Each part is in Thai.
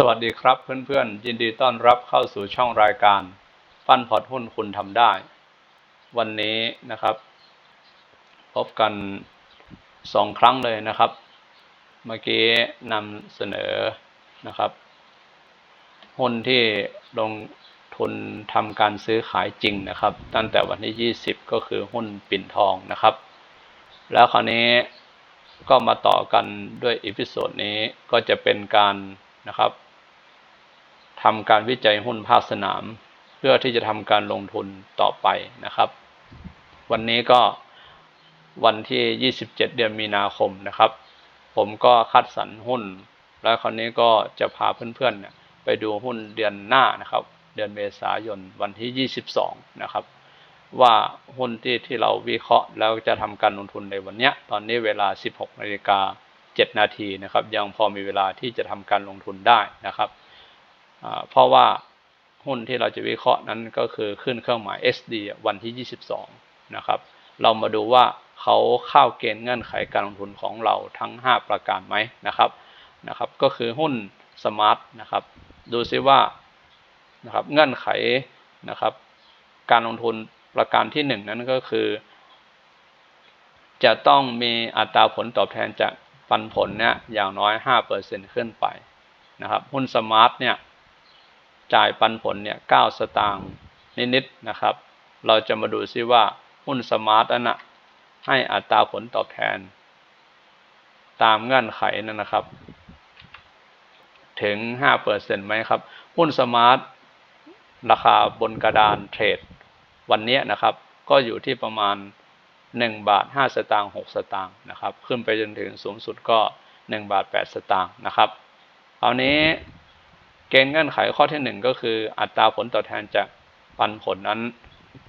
สวัสดีครับเพื่อนๆ ยินดีต้อนรับเข้าสู่ช่องรายการฟันพอร์ตหุ้นคุณทำได้ วันนี้นะครับ พบกันสองครั้งเลยนะครับ เมื่อกี้นำเสนอนะครับ หุ้นที่ลงทุนทำการซื้อขายจริงนะครับ ตั้งแต่วันที่ 20 ก็คือหุ้นปิ่นทองนะครับ แล้วคราวนี้ก็มาต่อกันด้วยอีพิโซดนี้ก็จะเป็นการนะครับ ทำการวิจัยหุ้นภาคสนาม เพื่อที่จะทำการลงทุนต่อไปนะครับ วันนี้ก็วันที่ 27 เดือนมีนาคมนะครับ ผมก็คัดสรรหุ้น แล้วคราวนี้ก็จะพาเพื่อนๆไปดูหุ้นเดือนหน้านะครับ เดือนเมษายนวันที่ 22 นะครับ ว่าหุ้นที่ที่เราวิเคราะห์แล้วจะทำการลงทุนในวันนี้ตอนนี้เวลา 16นาฬิกา7นาทีนะครับ ยังพอมีเวลาที่จะทำการลงทุนได้นะครับ เพราะว่าหุ้นที่เราจะวิเคราะห์นั้นก็คือขึ้นเครื่องหมาย SD วันที่ 22 นะครับ เรามาดูว่าเขาเข้าเกณฑ์เงื่อนไขการลงทุนของเราทั้ง 5 ประการไหมนะครับนะครับก็คือหุ้นสมาร์ทนะครับดูซิว่านะครับเงื่อนไขนะครับการลงทุนประการที่ 1 นั้นก็คือ จะต้องมีอัตราผลตอบแทนจากปันผลเนี่ยอย่างน้อย 5%ขึ้นไปนะครับหุ้นสมาร์ทเนี่ย จ่ายปันผลเนี่ยเก้าสตางค์นิดๆนะครับ เราจะมาดูซิว่าหุ้นสมาร์ทนั้นะให้อัตราผลตอบแทน ตามเงื่อนไขนั่นนะครับ ถึงห้าเปอร์เซ็นต์ไหมครับ หุ้นสมาร์ทราคาบนกระดานเทรด วันนี้นะครับ ก็อยู่ที่ประมาณ 1 บาท 5 สตางค์6สตางค์นะครับ ขึ้นไปจนถึงสูงสุดก็ 1 บาท 8 สตางค์นะครับคราวนี้ เกณฑ์เงื่อนไขข้อที่หนึ่งก็คืออัตราผลตอบแทนจากปันผลนั้น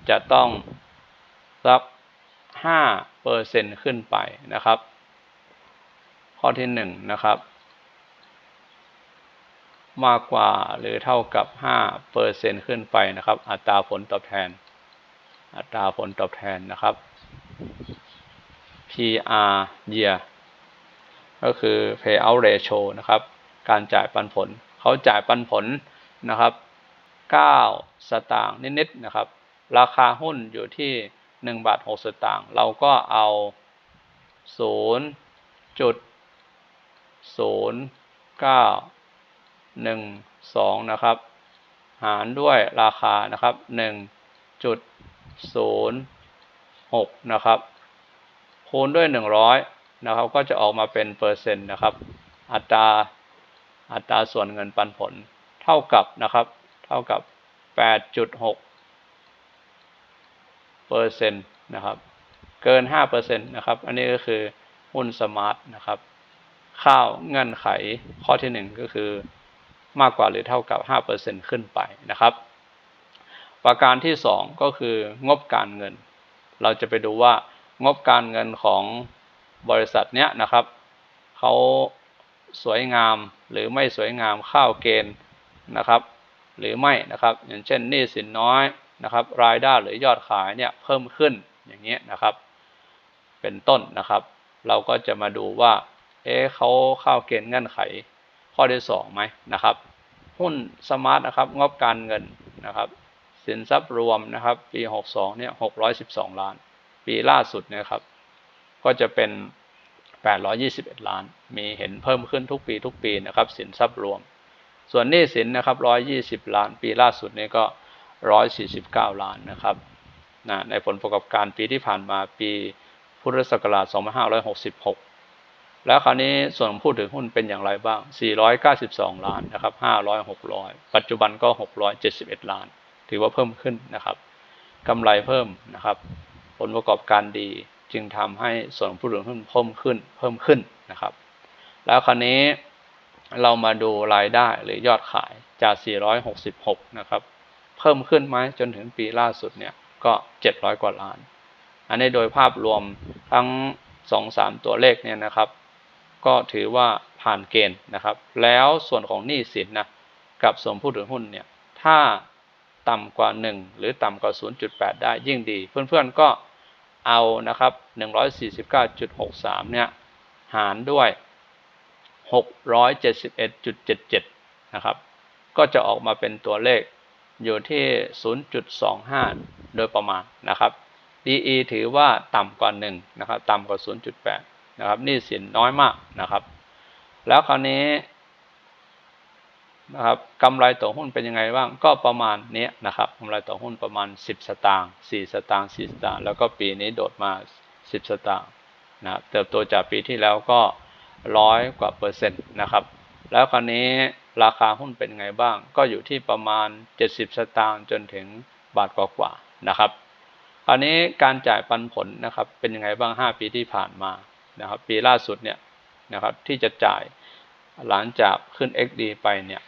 จะต้องสักห้าเปอร์เซ็นขึ้นไปนะครับ ข้อที่หนึ่งนะครับ มากกว่าหรือเท่ากับห้าเปอร์เซ็นขึ้นไปนะครับ อัตราผลตอบแทน อัตราผลตอบแทนนะครับ PR year ก็คือ payout ratio นะครับ การจ่ายปันผล เขาจ่ายปันผลนะครับ 9 สตางค์นิดๆนะครับ ราคาหุ้นอยู่ที่ 1 บาท 6 สตางค์เราก็เอา 0.0912 นะครับ หารด้วยราคานะครับ 1.06 นะครับ คูณด้วย 100 นะครับ ก็จะออกมาเป็นเปอร์เซ็นต์นะครับ อัตรา อัตราส่วนเงินปันผล เท่ากับนะครับ เท่ากับ 8.6เปอร์เซ็นต์นะครับ เกิน5เปอร์เซ็นต์นะครับ อันนี้ก็คือหุ้นสมาร์ทนะครับ ข้าวเงื่อนไขข้อที่ 1 ก็คือมากกว่าหรือเท่ากับ5เปอร์เซ็นต์ขึ้นไปนะครับ ประการที่ 2 ก็คืองบการเงิน เราจะไปดูว่างบการเงินของบริษัทเนี้ยนะครับ เขาสวยงาม หรือไม่สวยงามเข้าเกณฑ์นะครับ หรือไม่นะครับ อย่างเช่นหนี้สินน้อยนะครับ รายได้หรือยอดขายเนี่ยเพิ่มขึ้นอย่างเงี้ยนะครับ เป็นต้นนะครับ เราก็จะมาดูว่า เอ๊ะเขาเข้าเกณฑ์เงื่อนไข ข้อที่สองไหมนะครับ หุ้นสมาร์ทนะครับงบการเงินนะครับ สินทรัพย์รวมนะครับ ปี 62เนี่ย612 ล้าน ปีล่าสุดเนี่ยครับ ก็จะเป็น 821 ล้าน มีเห็นเพิ่มขึ้นทุกปีทุกปีนะครับสินทรัพย์รวม ส่วนหนี้สินนะครับ 120 ล้าน ปีล่าสุดนี้ก็ 149 ล้านนะครับนะในผลประกอบการปีที่ผ่านมาปีพุทธศักราช 2566 แล้วคราวนี้ส่วนพูดถึงหุ้นเป็นอย่างไรบ้าง 492 ล้านนะครับ 500 600 ปัจจุบันก็ 671 ล้าน ถือว่าเพิ่มขึ้นนะครับกำไรเพิ่มนะครับ ผลประกอบการดี จึงทำให้ส่วนผู้ถือหุ้นเพิ่มขึ้นเพิ่มขึ้นนะครับ แล้วคราวนี้เรามาดูรายได้หรือยอดขายจาก 466 นะครับ เพิ่มขึ้นไหมจนถึงปีล่าสุดเนี่ยก็ 700 กว่าล้าน อันนี้โดยภาพรวมทั้ง 2-3 ตัวเลขเนี่ยนะครับ ก็ถือว่าผ่านเกณฑ์นะครับ แล้วส่วนของหนี้สินนะกับส่วนผู้ถือหุ้นเนี่ยถ้าต่ำกว่า 1 หรือต่ำกว่า 0.8 ได้ยิ่งดี เพื่อนๆก็ เอานะครับ 149.63 เนี่ย หารด้วย 671.77 นะครับ ก็จะออกมาเป็นตัวเลขอยู่ที่ 0.25 โดยประมาณนะครับ DE ถือว่าต่ำกว่า 1 นะครับ ต่ำกว่า 0.8 นะครับ นี่สินน้อยมากนะครับ แล้วคราวนี้ นะครับกำไรต่อหุ้นเป็นยังไงบ้าง ก็ประมาณนี้นะครับกำไรต่อหุ้นประมาณ 10 สตางค์4สตางค์4สตางค์แล้วก็ปีนี้โดดมา 10 สตางค์นะเติบโตจากปีที่แล้วก็ร้อยกว่าเปอร์เซ็นต์นะครับ แล้วคราวนี้ราคาหุ้นเป็นไงบ้าง ก็อยู่ที่ประมาณ 70 สตางค์จนถึงบาทกว่าๆนะครับคราวนี้การจ่ายปันผลนะครับเป็นยังไงบ้าง 5 ปีที่ผ่านมานะครับ ปีล่าสุดเนี่ยนะครับที่จะจ่ายหลังจากขึ้น XD ไปเนี่ย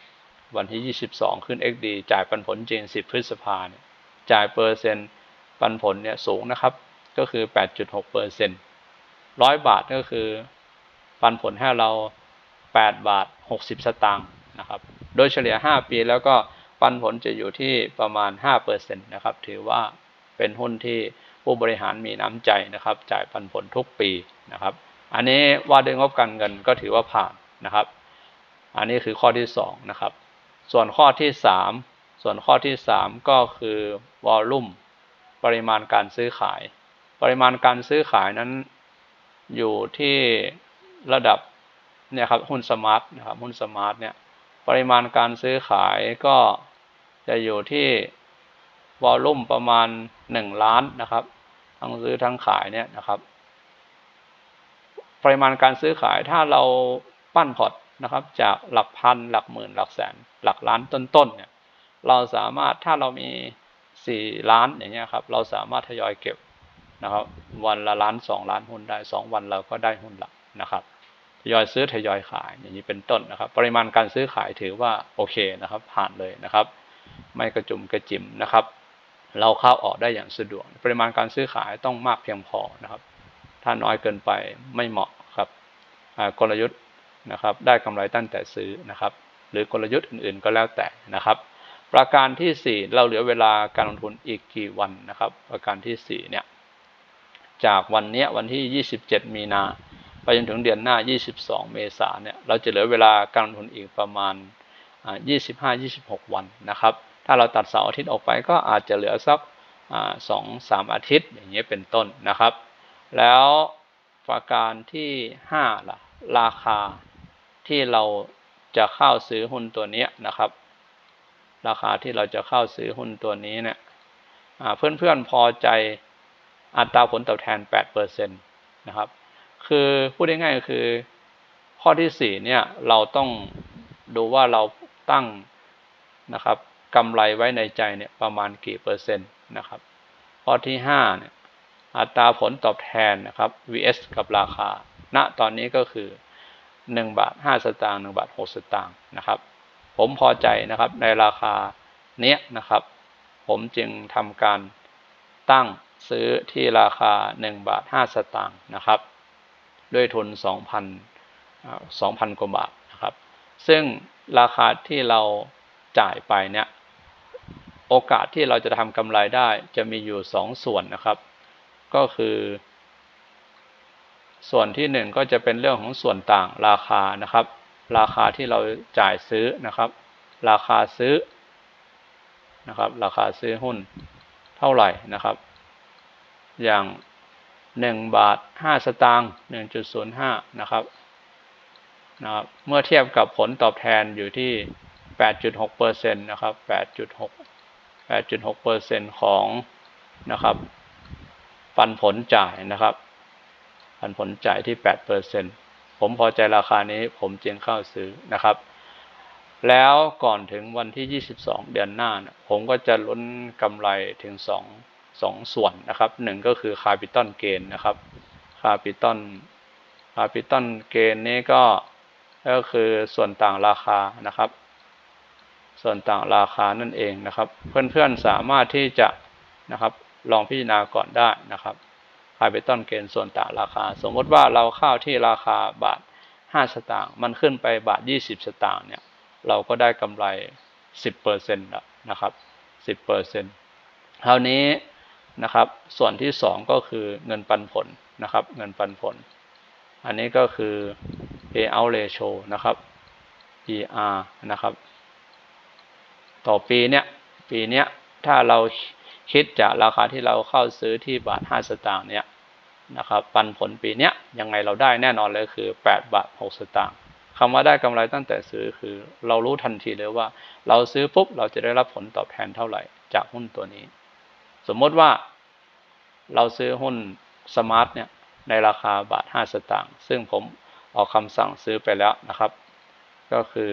วันที่ 22 ขึ้น XD จ่ายปันผลจริง10 พฤษภาเนี่ยจ่ายเปอร์เซ็นต์ปันผลเนี่ยสูงนะครับ ก็คือ 8.6เปอร์เซ็นต์ร้อยบาทก็คือ ปันผลให้เรา 8 บาท 60 สตางค์นะครับ โดยเฉลี่ย 5 ปีแล้วก็ปันผลจะอยู่ที่ประมาณ5เปอร์เซ็นต์นะครับ ถือว่าเป็นหุ้นที่ผู้บริหารมีน้ำใจนะครับ จ่ายปันผลทุกปีนะครับ อันนี้ว่าด้วยงบการเงินก็ถือว่าผ่านนะครับ อันนี้คือข้อที่2นะครับ ส่วนข้อที่ 3 ส่วนข้อที่ 3 ก็คือวอลลุ่มปริมาณการซื้อขาย ปริมาณการซื้อขายนั้นอยู่ที่ระดับเนี่ยครับหุ้นสมาร์ทนะครับหุ้นสมาร์ทเนี่ยปริมาณการซื้อขายก็จะอยู่ที่วอลลุ่มประมาณ 1 ล้านนะครับ ทั้งซื้อทั้งขายเนี่ยนะครับ ปริมาณการซื้อขายถ้าเราปั้นพอร์ต นะครับ จากหลักพันหลักหมื่นหลักแสน หลักล้านต้นๆเนี่ยเราสามารถถ้าเรามีสี่ล้านอย่างเงี้ยครับเราสามารถทยอยเก็บนะครับวันละล้านสองล้านหุ้นได้สองวันเราก็ได้หุ้นละนะครับทยอยซื้อทยอยขายอย่างนี้เป็นต้นนะครับ ปริมาณการซื้อขายถือว่าโอเคนะครับ ผ่านเลยนะครับ ไม่กระจุมกระจิมนะครับ เราเข้าออกได้อย่างสะดวก ปริมาณการซื้อขายต้องมากเพียงพอนะครับ ถ้าน้อยเกินไปไม่เหมาะครับกลยุทธ์ นะครับได้กำไรตั้งแต่ซื้อนะครับหรือกลยุทธ์อื่นๆก็แล้วแต่นะครับ ประการที่ 4 เราเหลือเวลาการลงทุนอีกกี่วันนะครับ ประการที่4เนี่ยจากวันนี้วันที่ 27 มีนาไปจนถึงเดือนหน้า 22 เมษาเนี่ยเราจะเหลือเวลาการลงทุนอีกประมาณ 25-26 วันนะครับ ถ้าเราตัดเสาร์อาทิตย์ออกไปก็อาจจะเหลือสักสองสามอาทิตย์อย่างเงี้ยเป็นต้นนะครับ แล้วประการที่5ล่ะราคา ที่เราจะเข้าซื้อหุ้นตัวนี้นะครับ ราคาที่เราจะเข้าซื้อหุ้นตัวนี้เนี่ยเพื่อนๆพอใจอัตราผลตอบแทน 8%นะครับ คือพูดง่ายๆก็คือข้อที่ 4 เนี่ยเราต้องดูว่าเราตั้งนะครับกำไรไว้ในใจเนี่ยประมาณกี่เปอร์เซ็นต์นะครับ ข้อที่5เนี่ยอัตราผลตอบแทนนะครับ vs กับราคา ณตอนนี้ก็คือ 1 บาท 5 สตางค์1บาท 6 สตางค์นะครับ ผมพอใจนะครับในราคาเนี้ยนะครับ ผมจึงทำการตั้งซื้อที่ราคา 1 บาท 5 สตางค์นะครับ ด้วยทุน 2,000 2,000 กว่าบาทนะครับ ซึ่งราคาที่เราจ่ายไปเนี่ยโอกาสที่เราจะทำกำไรได้จะมีอยู่ 2 ส่วนนะครับ ก็คือ ส่วนที่หนึ่งก็จะเป็นเรื่องของส่วนต่างราคานะครับ ราคาที่เราจ่ายซื้อนะครับ ราคาซื้อนะครับ ราคาซื้อหุ้นเท่าไหร่นะครับ อย่างหนึ่งบาทห้าสตางค์หนึ่งจุดศูนย์ห้านะครับนะครับ เมื่อเทียบกับผลตอบแทนอยู่ที่แปดจุดหกเปอร์เซ็นต์นะครับแปดจุดหกแปดจุดหกเปอร์เซ็นต์ของนะครับ ปันผลจ่ายนะครับ ปันผลจ่ายที่แปดเปอร์เซ็นผมพอใจราคานี้ผมจึงเข้าซื้อนะครับ แล้วก่อนถึงวันที่ 22 เดือนหน้านะผมก็จะลุ้นกำไรถึง 2 2 ส่วนนะครับหนึ่งก็คือคาปิตอลเกนนะครับคาปิตอลคาปิตอลเกนนี้ก็ก็คือส่วนต่างราคานะครับ ส่วนต่างราคานั่นเองนะครับ เพื่อนๆสามารถที่จะนะครับลองพิจารณาก่อนได้นะครับาไปต้นเกณฑ์ส่วนต่างราคา สมมติว่าเราเข้าที่ราคาบาท 5 สตางค์มันขึ้นไปบาท 20 สตางค์เนี่ยเราก็ได้กำไร 10%แล้วนะครับ10%คราวนี้นะครับส่วนที่ 2 ก็คือเงินปันผลนะครับเงินปันผล อันนี้ก็คือ payout ratio นะครับ ER นะครับ ต่อปีเนี้ยปีเนี้ยถ้าเราคิดจากราคาที่เราเข้าซื้อที่บาทห้าสตางค์เนี่ย นะครับปันผลปีเนี้ยยังไงเราได้แน่นอนเลยคือแปดบาทหกสตางค์คำว่าได้กำไรตั้งแต่ซื้อคือเรารู้ทันทีเลยว่า เราซื้อปุ๊บเราจะได้รับผลตอบแทนเท่าไหร่จากหุ้นตัวนี้ สมมติว่าเราซื้อหุ้นสมาร์ทเนี่ยในราคาบาทห้าสตางค์ซึ่งผมออกคำสั่งซื้อไปแล้วนะครับ ก็คือ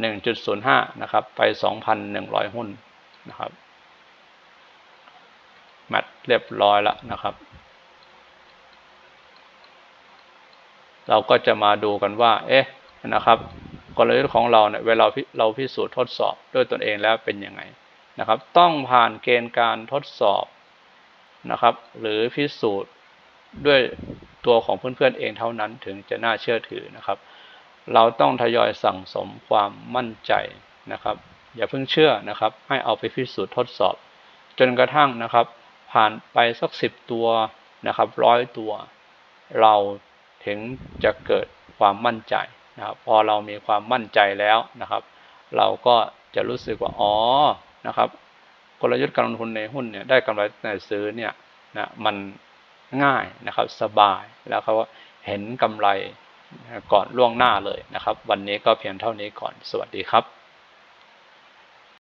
หนึ่งจุดศูนย์ห้านะครับ ไปสองพันหนึ่งร้อยหุ้นนะครับ แมทเรียบร้อยแล้วนะครับ เราก็จะมาดูกันว่า เอ๊ะนะครับกลยุทธ์ของเราเนี่ยเวลาเราพิสูจน์ทดสอบด้วยตนเองแล้วเป็นยังไงนะครับ ต้องผ่านเกณฑ์การทดสอบนะครับ หรือพิสูจน์ด้วยตัวของเพื่อนๆเองเท่านั้นถึงจะน่าเชื่อถือนะครับ เราต้องทยอยสั่งสมความมั่นใจนะครับ อย่าเพิ่งเชื่อนะครับ ให้เอาไปพิสูจน์ทดสอบ จนกระทั่งนะครับ ผ่านไปสักสิบตัวนะครับร้อยตัว เราถึงจะเกิดความมั่นใจนะครับพอเรามีความมั่นใจแล้วนะครับ เราก็จะรู้สึกว่าอ๋อนะครับกลยุทธ์การลงทุนในหุ้นเนี่ยได้กำไรในซื้อเนี่ยนะมันง่ายนะครับสบายแล้วเขาเห็นกำไรก่อนล่วงหน้าเลยนะครับ วันนี้ก็เพียงเท่านี้ก่อนสวัสดีครับ